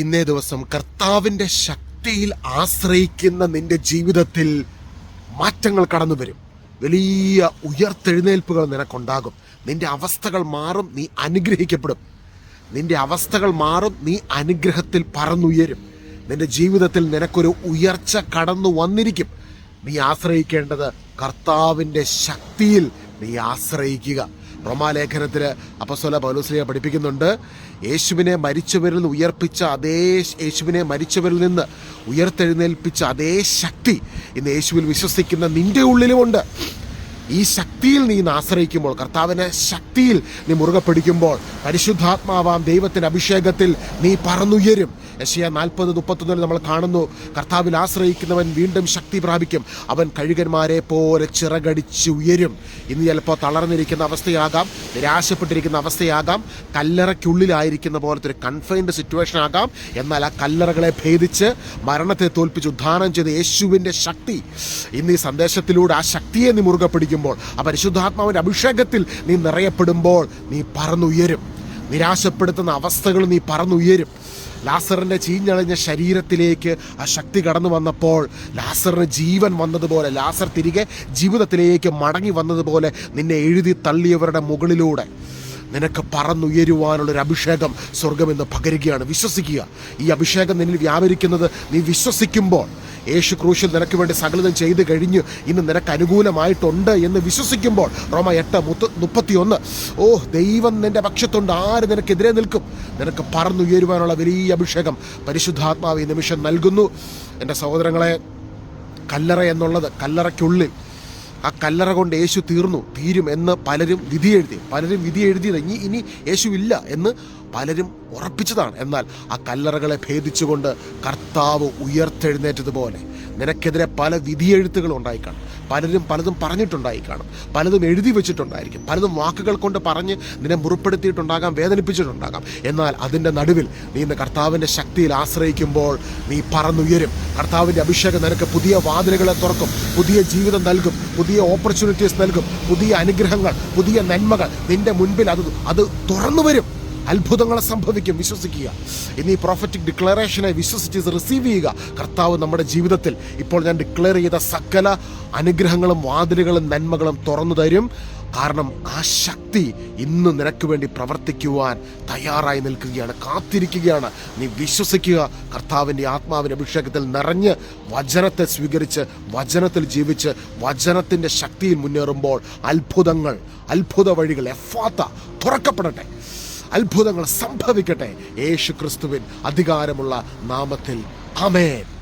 ഇന്നേ ദിവസം കർത്താവിന്റെ ശക്തിയിൽ ആശ്രയിക്കുന്ന നിന്റെ ജീവിതത്തിൽ മാറ്റങ്ങൾ കടന്നു വരും. വലിയ ഉയർത്തെഴുന്നേൽപ്പുകൾ നിനക്കുണ്ടാകും. നിന്റെ അവസ്ഥകൾ മാറും നീ അനുഗ്രഹിക്കപ്പെടും. നിന്റെ അവസ്ഥകൾ മാറും നീ അനുഗ്രഹത്തിൽ പറന്നുയരും. നിന്റെ ജീവിതത്തിൽ നിനക്കൊരു ഉയർച്ച കടന്നു വന്നിരിക്കും. നീ ആശ്രയിക്കേണ്ടത് കർത്താവിന്റെ ശക്തിയിൽ നീ ആശ്രയിക്കുക. റോമാലേഖനത്തിൽ അപ്പസ്വല പൗലോസ്ലിയ പഠിപ്പിക്കുന്നുണ്ട്. യേശുവിനെ മരിച്ചവരിൽ നിന്ന് ഉയർപ്പിച്ച അതേ യേശുവിനെ മരിച്ചവരിൽ നിന്ന് ഉയർത്തെഴുന്നേൽപ്പിച്ച അതേ ശക്തി ഇന്ന് യേശുവിൽ വിശ്വസിക്കുന്ന നിന്റെ ഉള്ളിലുമുണ്ട്. ഈ ശക്തിയിൽ നീ ആശ്രയിക്കുമ്പോൾ കർത്താവിനെ ശക്തിയിൽ നീ മുറുകെ പിടിക്കുമ്പോൾ പരിശുദ്ധാത്മാവാം ദൈവത്തിന്റെ അഭിഷേകത്തിൽ നീ പറന്നുയരും. യശയ നാൽപ്പത് മുപ്പത്തൊന്നിൽ നമ്മൾ കാണുന്നു. കർത്താവിൽ ആശ്രയിക്കുന്നവൻ വീണ്ടും ശക്തി പ്രാപിക്കും. അവൻ കഴുകന്മാരെ പോലെ ചിറകടിച്ച് ഉയരും. ഇന്ന് ചിലപ്പോൾ തളർന്നിരിക്കുന്ന അവസ്ഥയാകാം നിരാശപ്പെട്ടിരിക്കുന്ന അവസ്ഥയാകാം കല്ലറയ്ക്കുള്ളിലായിരിക്കുന്ന പോലത്തെ ഒരു കൺഫൈൻഡ് സിറ്റുവേഷൻ ആകാം. എന്നാൽ ആ കല്ലറകളെ ഭേദിച്ച് മരണത്തെ തോൽപ്പിച്ച് ഉദ്ധാനം ചെയ്ത യേശുവിന്റെ ശക്തി ഇന്ന് ഈ സന്ദേശത്തിലൂടെ ആ ശക്തിയെ നീ മുറുകെ പിടിക്കുമ്പോൾ ആ പരിശുദ്ധാത്മാവിന്റെ അഭിഷേകത്തിൽ നീ നിറയപ്പെടുമ്പോൾ നീ പറന്നുയരും. നിരാശപ്പെടുത്തുന്ന അവസ്ഥകൾ നീ പറന്നുയരും. ലാസറിന്റെ ചീഞ്ഞളഞ്ഞ ശരീരത്തിലേക്ക് ആ ശക്തി കടന്നു വന്നപ്പോൾ ലാസറിന് ജീവൻ വന്നതുപോലെ ലാസർ തിരികെ ജീവിതത്തിലേക്ക് മടങ്ങി വന്നതുപോലെ നിന്നെ എഴുതി തള്ളിയവരുടെ മുകളിലൂടെ നിനക്ക് പറന്നുയരുവാനുള്ളൊരു അഭിഷേകം സ്വർഗമെന്ന് പകരുകയാണ്. വിശ്വസിക്കുക. ഈ അഭിഷേകം നിന്നിൽ വ്യാപരിക്കുന്നത് നീ വിശ്വസിക്കുമ്പോൾ യേശു ക്രൂശിൽ നിനക്ക് വേണ്ടി സകലതും ചെയ്തു കഴിഞ്ഞു. ഇന്ന് നിനക്ക് അനുകൂലമായിട്ടുണ്ട് എന്ന് വിശ്വസിക്കുമ്പോൾ റോമ എട്ട് മുപ്പത്തിയൊന്ന്. ഓ ദൈവം നിന്റെ പക്ഷത്തുണ്ട്. ആര് നിനക്കെതിരെ നിൽക്കും? നിനക്ക് പറന്നുയരുവാനുള്ള വലിയ അഭിഷേകം പരിശുദ്ധാത്മാവ് ഈ നിമിഷം നൽകുന്നു. എന്റെ സഹോദരങ്ങളെ കല്ലറ എന്നുള്ളത് കല്ലറയ്ക്കുള്ളിൽ ആ കല്ലറ കൊണ്ട് യേശു തീർന്നു. തീരും എന്ന് പലരും വിധി എഴുതി. പലരും വിധി എഴുതിയത് ഇനി ഇനി യേശു ഇല്ല എന്ന് പലരും ഉറപ്പിച്ചതാണ്. എന്നാൽ ആ കല്ലറകളെ ഭേദിച്ചുകൊണ്ട് കർത്താവ് ഉയർത്തെഴുന്നേറ്റതുപോലെ നിനക്കെതിരെ പല വിധിയെഴുത്തുകളും ഉണ്ടായിക്കാണും. പലരും പലതും പറഞ്ഞിട്ടുണ്ടായി കാണും പലതും എഴുതി വെച്ചിട്ടുണ്ടായിരിക്കും. പലതും വാക്കുകൾ കൊണ്ട് പറഞ്ഞ് നിന്നെ മുറിപ്പെടുത്തിയിട്ടുണ്ടാകാം വേദനിപ്പിച്ചിട്ടുണ്ടാകാം. എന്നാൽ അതിന്റെ നടുവിൽ നീ ഇന്ന് കർത്താവിന്റെ ശക്തിയിൽ ആശ്രയിക്കുമ്പോൾ നീ പറന്നുയരും. കർത്താവിന്റെ അഭിഷേകം നിനക്ക് പുതിയ വാതിലുകളെ തുറക്കും പുതിയ ജീവിതം നൽകും പുതിയ ഓപ്പർച്യൂണിറ്റീസ് നൽകും പുതിയ അനുഗ്രഹങ്ങൾ പുതിയ നന്മകൾ നിന്റെ മുൻപിൽ അത് അത് തുറന്നു വരും. അത്ഭുതങ്ങളെ സംഭവിക്കും. വിശ്വസിക്കുക. ഇനി പ്രോഫറ്റിക് ഡിക്ലറേഷനെ വിശ്വസിച്ച് റിസീവ് ചെയ്യുക. കർത്താവ് നമ്മുടെ ജീവിതത്തിൽ ഇപ്പോൾ ഞാൻ ഡിക്ലെയർ ചെയ്ത സകല അനുഗ്രഹങ്ങളും വാതിലുകളും നന്മകളും തുറന്നു തരും. കാരണം ആ ശക്തി ഇന്ന് നിനക്ക് വേണ്ടി പ്രവർത്തിക്കുവാൻ തയ്യാറായി നിൽക്കുകയാണ്. കാത്തിരിക്കുകയാണ്. നീ വിശ്വസിക്കുക. കർത്താവിന്റെ ആത്മാവിന്റെ അഭിഷേകത്തിൽ നിറഞ്ഞ് വചനത്തെ സ്വീകരിച്ച് വചനത്തിൽ ജീവിച്ച് വചനത്തിന്റെ ശക്തിയിൽ മുന്നേറുമ്പോൾ അത്ഭുതങ്ങൾ അത്ഭുത വഴികൾ എഫാത്ത തുറക്കപ്പെടട്ടെ. അത്ഭുതങ്ങൾ സംഭവിക്കട്ടെ. യേശു ക്രിസ്തുവിൻ അധികാരമുള്ള നാമത്തിൽ. അമേൻ